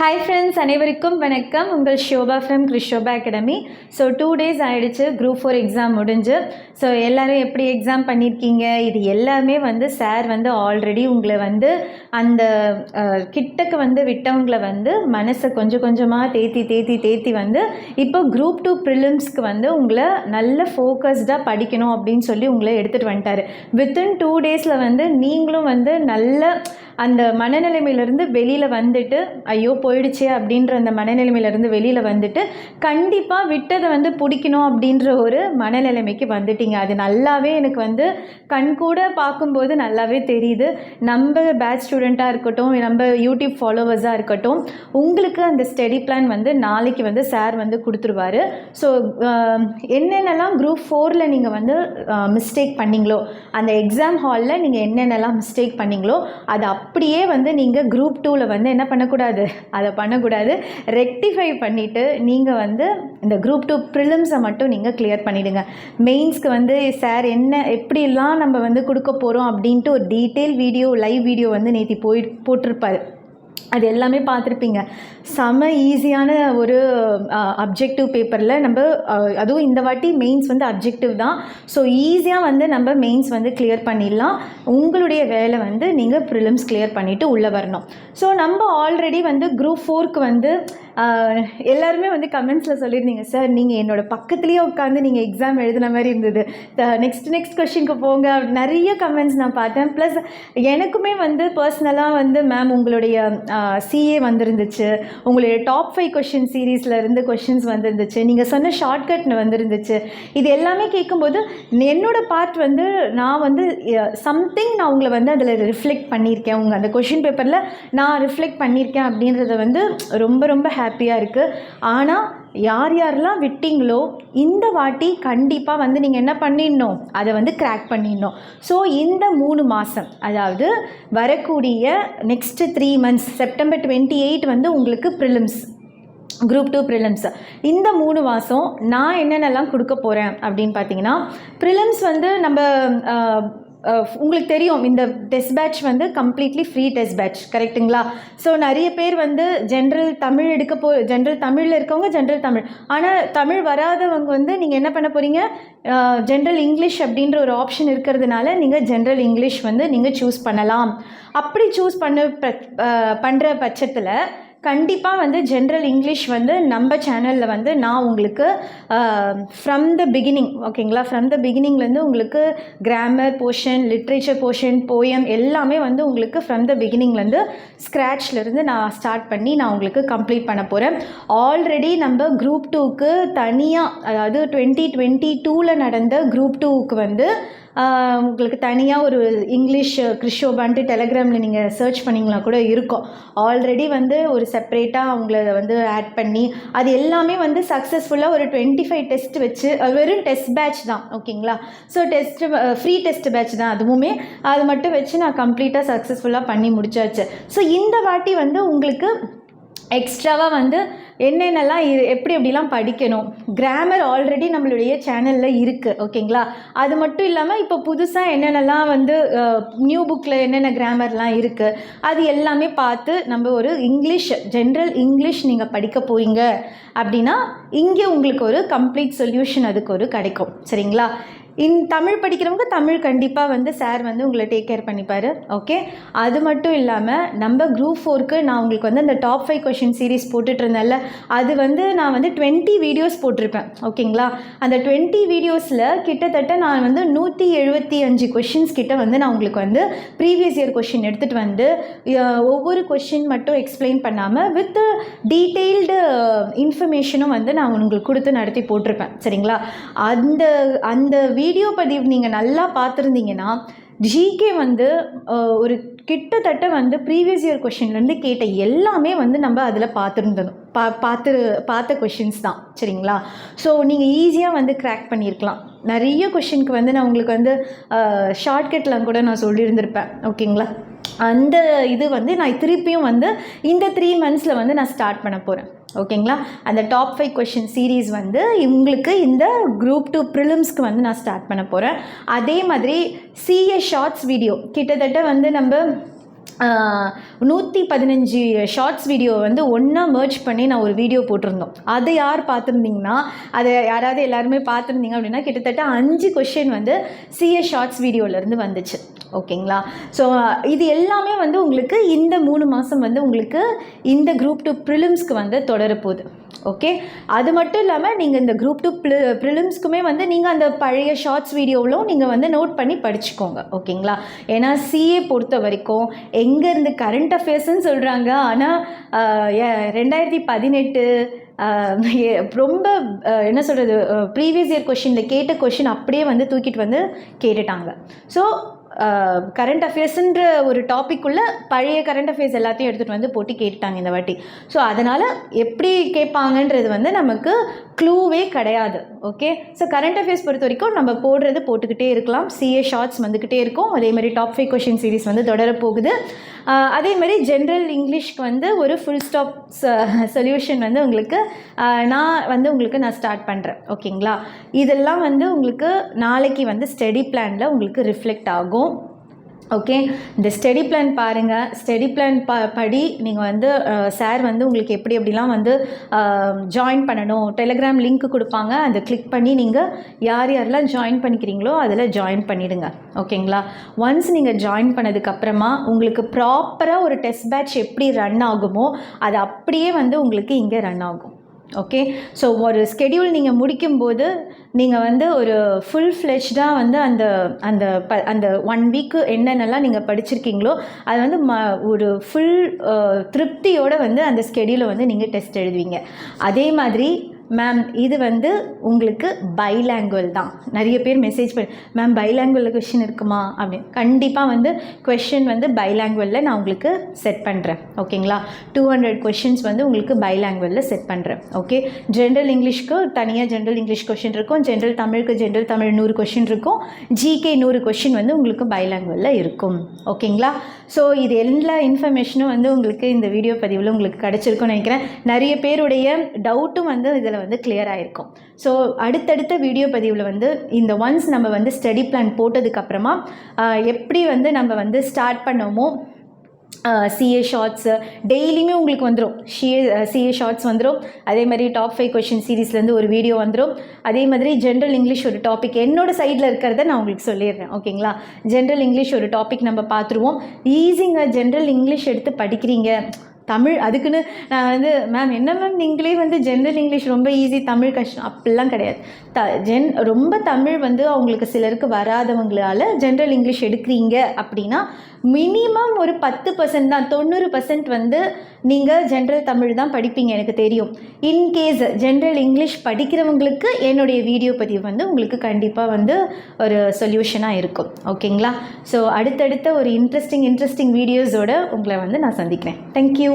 Hi friends அனைவருக்கும் வணக்கம். உங்கள் Shobha from கிறிஷோபா academy so two days ஆகிடுச்சு குரூப் ஃபோர் எக்ஸாம் முடிஞ்சு. ஸோ எல்லோரும் எப்படி எக்ஸாம் பண்ணியிருக்கீங்க இது எல்லாமே வந்து சார் வந்து ஆல்ரெடி உங்களை வந்து அந்த கிட்டக்கு வந்து விட்டவங்களை வந்து மனசை கொஞ்சம் கொஞ்சமாக தேத்தி தேத்தி தேத்தி வந்து இப்போ குரூப் டூ ப்ரிலிம்ஸ்க்கு வந்து உங்களை நல்ல ஃபோக்கஸ்டாக படிக்கணும் அப்படின்னு சொல்லி உங்களை எடுத்துகிட்டு வந்துட்டார். வித்தின் டூ டேஸில் வந்து நீங்களும் வந்து நல்ல அந்த மனநிலைமையிலேருந்து வெளியில் வந்துட்டு ஐயோ போயிடுச்சே அப்படின்ற அந்த மனநிலைமையிலேருந்து வெளியில் வந்துட்டு கண்டிப்பாக விட்டதை வந்து பிடிக்கணும் அப்படின்ற ஒரு மனநிலைமைக்கு வந்துட்டீங்க. அது நல்லாவே எனக்கு வந்து கண் கூட பார்க்கும்போது நல்லாவே தெரியுது. நம்ம பேட்ச் ஸ்டூடெண்ட்டாக இருக்கட்டும் நம்ம யூடியூப் ஃபாலோவர்ஸாக இருக்கட்டும் உங்களுக்கு அந்த ஸ்டடி பிளான் வந்து நாளைக்கு வந்து சார் வந்து கொடுத்துருவாரு. ஸோ என்னென்னலாம் குரூப் ஃபோரில் நீங்கள் வந்து மிஸ்டேக் பண்ணீங்களோ அந்த எக்ஸாம் ஹாலில் நீங்கள் என்னென்னலாம் மிஸ்டேக் பண்ணீங்களோ அதை அப்படியே வந்து நீங்கள் குரூப் டூவில் வந்து என்ன பண்ணக்கூடாது? அதை பண்ணக்கூடாது. ரெக்டிஃபை பண்ணிவிட்டு நீங்கள் வந்து இந்த குரூப் டூ ப்ரிலிம்ஸை மட்டும் நீங்கள் கிளியர் பண்ணிவிடுங்க மெயின்ஸ்க்கு வந்து சார் என்ன எப்படிலாம் நம்ம வந்து கொடுக்க போகிறோம் அப்படின்ட்டு ஒரு டீட்டெயில் வீடியோ லைவ் வீடியோ வந்து நேற்று போய் போட்டிருப்பாரு. அது எல்லாமே பார்த்துருப்பீங்க. செம ஈஸியான ஒரு அப்ஜெக்டிவ் பேப்பரில் நம்ம அதுவும் இந்த வாட்டி மெயின்ஸ் வந்து அப்ஜெக்டிவ் தான். ஸோ ஈஸியாக வந்து நம்ம மெயின்ஸ் வந்து கிளியர் பண்ணிடலாம். உங்களுடைய வேலை வந்து நீங்கள் ப்ரிலிம்ஸ் கிளியர் பண்ணிவிட்டு உள்ளே வரணும். ஸோ நம்ம ஆல்ரெடி வந்து குரூப் ஃபோர்க்கு வந்து எல்லாருமே வந்து கமெண்ட்ஸில் சொல்லியிருந்தீங்க சார் நீங்கள் என்னோட பக்கத்துலேயே உட்காந்து நீங்கள் எக்ஸாம் எழுதின மாதிரி இருந்தது. நெக்ஸ்ட் நெக்ஸ்ட் கொஷினுக்கு போங்க. நிறைய கமெண்ட்ஸ் நான் பார்த்தேன். ப்ளஸ் எனக்குமே வந்து பர்சனலாக வந்து மேம் உங்களுடைய சிஏ வந்திருந்துச்சு. உங்களுடைய டாப் ஃபைவ் கொஷின் சீரீஸில் இருந்து கொஷின்ஸ் வந்திருந்துச்சு. நீங்கள் சொன்ன ஷார்ட்கட்னு வந்திருந்துச்சு. இது எல்லாமே கேட்கும்போது என்னோடய பார்ட் வந்து நான் வந்து சம்திங் நான் உங்களை வந்து அதில் ரிஃப்ளெக்ட் பண்ணியிருக்கேன். உங்கள் அந்த கொஷின் பேப்பரில் நான் ரிஃப்ளெக்ட் பண்ணியிருக்கேன் அப்படின்றத வந்து ரொம்ப ரொம்ப ஹாப்பி ஹாப்பியாக இருக்குது ஆனால் யார் யாரெல்லாம் விட்டிங்களோ இந்த வாட்டி கண்டிப்பாக வந்து நீங்கள் என்ன பண்ணிடணும்? அதை வந்து கிராக் பண்ணிடணும். ஸோ இந்த மூணு மாதம் அதாவது வரக்கூடிய next three months September twenty eight வந்து உங்களுக்கு ப்ரிலிம்ஸ் குரூப் டூ ப்ரிலிம்ஸ் இந்த மூணு மாதம் நான் என்னென்னலாம் கொடுக்க போகிறேன் அப்படின்னு பார்த்தீங்கன்னா ப்ரிலிம்ஸ் வந்து நம்ம உங்களுக்கு தெரியும் இந்த டெஸ்ட் பேட்ச் வந்து கம்ப்ளீட்லி ஃப்ரீ டெஸ்ட் பேட்ச் கரெக்ட்டுங்களா? ஸோ நிறைய பேர் வந்து ஜென்ரல் தமிழ் எடுக்க போ ஜென்ரல் தமிழில் இருக்கவங்க ஜென்ரல் தமிழ். ஆனால் தமிழ் வராதவங்க வந்து நீங்கள் என்ன பண்ண போகிறீங்க ஜென்ரல் இங்கிலீஷ் அப்படின்ற ஒரு ஆப்ஷன் இருக்கிறதுனால நீங்கள் ஜென்ரல் இங்கிலீஷ் வந்து நீங்கள் சூஸ் பண்ணலாம். அப்படி சூஸ் பண்ண பண்ணுற பட்சத்தில் கண்டிப்பாக வந்து ஜென்ரல் இங்கிலீஷ் வந்து நம்ம சேனலில் வந்து நான் உங்களுக்கு ஃப்ரம் த பிகினிங் ஓகேங்களா ஃப்ரம் த பிகினிங்லேருந்து உங்களுக்கு grammar portion literature portion poem எல்லாமே வந்து உங்களுக்கு ஃப்ரம் த பிகினிங்லேருந்து ஸ்க்ராட்ச்லேருந்து நான் ஸ்டார்ட் பண்ணி நான் உங்களுக்கு கம்ப்ளீட் பண்ண போகிறேன் ஆல்ரெடி நம்ம குரூப் டூக்கு தனியாக அதாவது டுவெண்ட்டி டுவெண்ட்டி டூவில் நடந்த குரூப் டூவுக்கு வந்து உங்களுக்கு தனியாக ஒரு இங்கிலீஷ் கிறிஷோபான்ட்டு டெலகிராமில் நீங்கள் சர்ச் பண்ணிங்களா கூட இருக்கும். ஆல்ரெடி வந்து ஒரு செப்பரேட்டாக அவங்கள வந்து ஆட் பண்ணி அது எல்லாமே வந்து சக்ஸஸ்ஃபுல்லாக ஒரு டுவெண்ட்டி ஃபைவ் டெஸ்ட் வச்சு அது வெறும் டெஸ்ட் பேட்ச் தான் ஓகேங்களா? So test free test batch தான் அதுவுமே. அது மட்டும் வச்சு நான் கம்ப்ளீட்டாக சக்ஸஸ்ஃபுல்லாக பண்ணி முடிச்சாச்சு. ஸோ இந்த வாட்டி வந்து உங்களுக்கு எக்ஸ்ட்ராவாக வந்து என்னென்னலாம் இரு எப்படி எப்படிலாம் படிக்கணும்? கிராமர் ஆல்ரெடி நம்மளுடைய சேனலில் இருக்குது ஓகேங்களா அது மட்டும் இல்லாமல் இப்போ புதுசாக என்னென்னலாம் வந்து நியூ புக்கில் என்னென்ன கிராமர்லாம் இருக்குது அது எல்லாமே பார்த்து நம்ம ஒரு இங்கிலீஷ் ஜென்ரல் இங்கிலீஷ் நீங்கள் படிக்க போகிறீங்க அப்படின்னா இங்கே உங்களுக்கு ஒரு கம்ப்ளீட் சொல்யூஷன் அதுக்கு ஒரு கிடைக்கும் சரிங்களா? இன் தமிழ் படிக்கிறவங்க தமிழ் கண்டிப்பாக வந்து சார் வந்து உங்களை டேக் கேர் பண்ணிப்பார். ஓகே அது மட்டும் இல்லாமல் நம்ம குரூப் ஃபோருக்கு நான் உங்களுக்கு வந்து அந்த டாப் ஃபைவ் கொஷின் சீரிஸ் போட்டுட்டு இருந்தேன்ல அது வந்து நான் வந்து டுவெண்ட்டி வீடியோஸ் போட்டிருப்பேன். ஓகேங்களா அந்த டுவெண்ட்டி வீடியோஸில் கிட்டத்தட்ட நான் வந்து நூற்றி எழுபத்தி அஞ்சு கொஷின்ஸ் கிட்ட வந்து நான் உங்களுக்கு வந்து ப்ரீவியஸ் இயர் கொஷின் எடுத்துகிட்டு வந்து ஒவ்வொரு கொஷின் மட்டும் எக்ஸ்பிளைன் பண்ணாமல் வித் டீட்டெயில்டு இன்ஃபர்மேஷனும் வந்து நான் உங்களுக்கு கொடுத்து நடத்தி போட்டிருப்பேன். சரிங்களா? அந்த அந்த வீடியோ பதிவு நீங்கள் நல்லா பார்த்துருந்தீங்கன்னா ஜிகே வந்து ஒரு கிட்டத்தட்ட வந்து ப்ரீவியஸ் இயர் கொஷின்லேருந்து கேட்ட எல்லாமே வந்து நம்ம அதில் பார்த்துருந்தோம் பா பார்த்து பார்த்த கொஷின்ஸ் தான் சரிங்களா? ஸோ நீங்கள் ஈஸியாக வந்து க்ராக் பண்ணியிருக்கலாம் நிறைய கொஷினுக்கு வந்து நான் உங்களுக்கு வந்து ஷார்ட்கட்லாம் கூட நான் சொல்லியிருந்திருப்பேன் ஓகேங்களா? அந்த இது வந்து நான் திருப்பியும் வந்து இந்த த்ரீ மந்த்ஸில் வந்து நான் ஸ்டார்ட் பண்ண போகிறேன் ஓகேங்களா? அந்த டாப் ஃபைவ் கொஷின் சீரீஸ் வந்து உங்களுக்கு இந்த குரூப் டூ ப்ரிலிம்ஸ்க்கு வந்து நான் ஸ்டார்ட் பண்ண போகிறேன் அதே மாதிரி சிஏ ஷார்ட்ஸ் வீடியோ கிட்டத்தட்ட வந்து நம்ம நூற்றி பதினஞ்சு ஷார்ட்ஸ் வீடியோ வந்து ஒன்றா மர்ச் பண்ணி நான் ஒரு வீடியோ போட்டிருந்தோம். அதை யார் பார்த்துருந்தீங்கன்னா அதை யாராவது எல்லாருமே பார்த்துருந்தீங்க அப்படின்னா கிட்டத்தட்ட அஞ்சு கொஷின் வந்து சிஏ ஷார்ட்ஸ் வீடியோவிலேருந்து வந்துச்சு. ஓகேங்களா? ஸோ இது எல்லாமே வந்து உங்களுக்கு இந்த மூணு மாதம் வந்து உங்களுக்கு இந்த குரூப் டூ ப்ரிலிம்ஸ்க்கு வந்து தொடரப்போகுது. ஓகே அது மட்டும் இல்லாமல் நீங்கள் இந்த குரூப் டூ ப்ளி ப்ரிலிம்ஸ்க்குமே வந்து நீங்கள் அந்த பழைய ஷார்ட்ஸ் வீடியோவிலும் நீங்கள் வந்து நோட் பண்ணி படிச்சுக்கோங்க. ஓகேங்களா ஏன்னா சிஏ பொறுத்த வரைக்கும் எங்கேருந்து கரண்ட் அஃபேர்ஸ்ன்னு சொல்கிறாங்க ஆனால் ரெண்டாயிரத்தி பதினெட்டு ரொம்ப என்ன சொல்கிறது ப்ரீவியஸ் இயர் கொஷினில் கேட்ட கொஷின் அப்படியே வந்து தூக்கிட்டு வந்து கேட்டுட்டாங்க. ஸோ கரண்ட் அஃபேர்ஸுன்ற ஒரு டாப்பிக்குள்ளே பழைய கரண்ட் அஃபேர்ஸ் எல்லாத்தையும் எடுத்துகிட்டு வந்து போட்டு கேட்டுட்டாங்க இந்த வாட்டி. ஸோ அதனால் எப்படி கேட்பாங்கன்றது வந்து நமக்கு க்ளூவே கிடையாது. ஓகே ஸோ கரண்ட் அஃபேர்ஸ் பொறுத்த வரைக்கும் நம்ம போடுறது போட்டுக்கிட்டே இருக்கலாம். சிஏ ஷார்ட்ஸ் வந்துக்கிட்டே இருக்கும். அதே மாதிரி டாப் ஃபைவ் கொஷின் சீரிஸ் வந்து தொடர போகுது அதே மாதிரி ஜென்ரல் இங்கிலீஷ்க்கு வந்து ஒரு ஃபுல் ஸ்டாப் சொல்யூஷன் வந்து உங்களுக்கு நான் வந்து உங்களுக்கு நான் ஸ்டார்ட் பண்ணுறேன் ஓகேங்களா இதெல்லாம் வந்து உங்களுக்கு நாளைக்கு வந்து ஸ்டடி பிளானில் உங்களுக்கு ரிஃப்ளெக்ட் ஆகும். ஓகே இந்த ஸ்டடி பிளான் பாருங்கள் ஸ்டடி பிளான் ப படி நீங்கள் வந்து சார் வந்து உங்களுக்கு எப்படி எப்படிலாம் வந்து ஜாயின் பண்ணணும். டெலிகிராம் லிங்க் கொடுப்பாங்க. அதை கிளிக் பண்ணி நீங்கள் யார் யாரெல்லாம் ஜாயின் பண்ணிக்கிறீங்களோ அதில் ஜாயின் பண்ணிவிடுங்க ஓகேங்களா ஒன்ஸ் நீங்கள் ஜாயின் பண்ணதுக்கப்புறமா உங்களுக்கு ப்ராப்பராக ஒரு டெஸ்ட் பேட்ச் எப்படி ரன் ஆகுமோ அது அப்படியே வந்து உங்களுக்கு இங்கே ரன் ஆகும். ஓகே ஸோ ஒரு ஸ்கெடியூல் நீங்கள் முடிக்கும்போது நீங்கள் வந்து ஒரு ஃபுல் ஃப்ளெஷ்டாக வந்து அந்த அந்த ப அந்த ஒன் வீக்கு என்னென்னலாம் நீங்கள் படிச்சிருக்கீங்களோ அது வந்து ம ஒரு ஃபுல் திருப்தியோடு வந்து அந்த ஸ்கெடியூலை வந்து நீங்கள் டெஸ்ட் எழுதுவீங்க. அதே மாதிரி மேம் இது வந்து உங்களுக்கு பைலாங்குவல் தான். நிறைய பேர் மெசேஜ் பண்ணி மேம் பைலாங்குவலில் கொஷின் இருக்குமா? அப்படின்னு. கண்டிப்பாக வந்து கொஷின் வந்து பைலாங்குவலில் நான் உங்களுக்கு செட் பண்ணுறேன் ஓகேங்களா டூ ஹண்ட்ரட் கொஷின்ஸ் வந்து உங்களுக்கு பைலாங்குவலில் செட் பண்ணுறேன் ஓகே ஜென்ரல் இங்கிலீஷ்க்கு தனியாக ஜென்ரல் இங்கிலீஷ் கொஷின் இருக்கும். ஜென்ரல் தமிழுக்கு ஜென்ரல் தமிழ் நூறு கொஷின் இருக்கும். ஜிகே நூறு கொஷின் வந்து உங்களுக்கு பைலாங்குவலில் இருக்கும். ஓகேங்களா ஸோ இது எல்லா இன்ஃபர்மேஷனும் வந்து உங்களுக்கு இந்த வீடியோ பதிவில் உங்களுக்கு கிடச்சிருக்கும்னு நினைக்கிறேன். நிறைய பேருடைய டவுட்டும் வந்து இதில் வந்து கிளியர் ஆகிருக்கும் ஸோ அடுத்தடுத்த வீடியோ பதிவில் வந்து இந்த ஒன்ஸ் நம்ம வந்து ஸ்டடி பிளான் போட்டதுக்கப்புறமா எப்படி வந்து நம்ம வந்து ஸ்டார்ட் பண்ணோமோ சிஏ ஷார்ட்ஸு டெய்லியுமே உங்களுக்கு வந்துடும் சிஏ சிஏ ஷார்ட்ஸ் வந்துடும் அதே மாதிரி டாப் ஃபைவ் கொஷின் சீரீஸ்லேருந்து ஒரு வீடியோ வந்துடும் அதே மாதிரி ஜென்ரல் இங்கிலீஷ் ஒரு டாபிக் என்னோட சைடில் இருக்கிறத நான் உங்களுக்கு சொல்லிடுறேன். ஓகேங்களா ஜென்ரல் இங்கிலீஷ் ஒரு டாபிக் நம்ம பார்த்துருவோம். ஈஸிங்க ஜென்ரல் இங்கிலீஷ் எடுத்து படிக்கிறீங்க. தமிழ் அதுக்குன்னு நான் வந்து மேம் என்ன மேம் நீங்களே வந்து ஜென்ரல் இங்கிலீஷ் ரொம்ப ஈஸி தமிழ் கஷ்டம் அப்படிலாம் கிடையாது. த ஜென் ரொம்ப தமிழ் வந்து அவங்களுக்கு சிலருக்கு வராதவங்களால ஜென்ரல் இங்கிலீஷ் எடுக்கிறீங்க அப்படின்னா மினிமம் ஒரு பத்து பர்சன்ட் தான் தொண்ணூறு பர்சன்ட் வந்து நீங்கள் ஜென்ரல் தமிழ் தான் படிப்பீங்க எனக்கு தெரியும். இன்கேஸ் ஜென்ரல் இங்கிலீஷ் படிக்கிறவங்களுக்கு என்னுடைய வீடியோ பதிவு வந்து உங்களுக்கு கண்டிப்பாக வந்து ஒரு சொல்யூஷனாக இருக்கும். ஓகேங்களா ஸோ அடுத்தடுத்த ஒரு இன்ட்ரெஸ்டிங் இன்ட்ரெஸ்டிங் வீடியோஸோட உங்களை வந்து நான் சந்திக்கிறேன். தேங்க்யூ